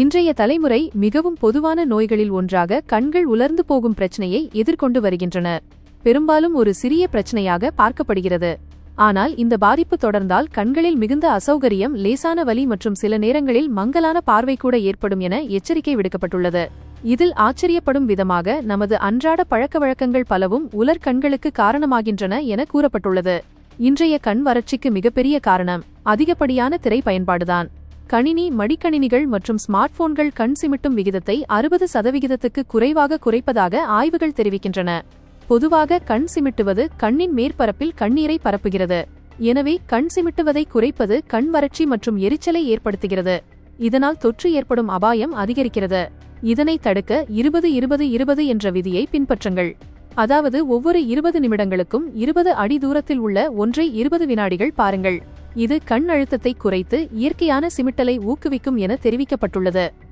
இன்றைய தலைமுறை மிகவும் பொதுவான நோய்களில் ஒன்றாக கண்கள் உலர்ந்து போகும் பிரச்சனையை எதிர்கொண்டு வருகின்றன. பெரும்பாலும் ஒரு சிறிய பிரச்சனையாக பார்க்கப்படுகிறது. ஆனால் இந்த பாதிப்பு தொடர்ந்தால் கண்களில் மிகுந்த அசௌகரியம் லேசான வலி மற்றும் சில நேரங்களில் மங்கலான பார்வை கூட ஏற்படும் என எச்சரிக்கை விடுக்கப்பட்டுள்ளது. இதில் ஆச்சரியப்படும் விதமாக நமது அன்றாட பழக்கவழக்கங்கள் பலவும் உலர் கண்களுக்கு காரணமாகின்றன என கூறப்பட்டுள்ளது. இன்றைய கண் வறட்சிக்கு மிகப்பெரிய காரணம் அதிகப்படியான திரை பயன்பாடுதான். கணினி மடிக்கணினிகள் மற்றும் ஸ்மார்ட் போன்கள் கண் சிமிட்டும் விகிதத்தை அறுபது சதவிகிதத்துக்கு குறைவாக குறைப்பதாக ஆய்வுகள் தெரிவிக்கின்றன. பொதுவாக கண் சிமிட்டுவது கண்ணின் மேற்பரப்பில் கண்ணீரை பரப்புகிறது. எனவே கண் சிமிட்டுவதை குறைப்பது கண் வறட்சி மற்றும் எரிச்சலை ஏற்படுத்துகிறது. இதனால் தொற்று ஏற்படும் அபாயம் அதிகரிக்கிறது. இதனை தடுக்க இருபது இருபது இருபது என்ற விதியை பின்பற்றுங்கள். அதாவது ஒவ்வொரு இருபது நிமிடங்களுக்கும் இருபது அடி தூரத்தில் உள்ள ஒன்றை இருபது வினாடிகள் பாருங்கள். இது கண் அழுத்தத்தை குறைத்து இயற்கையான சிமிட்டலை ஊக்குவிக்கும் என தெரிவிக்கப்பட்டுள்ளது.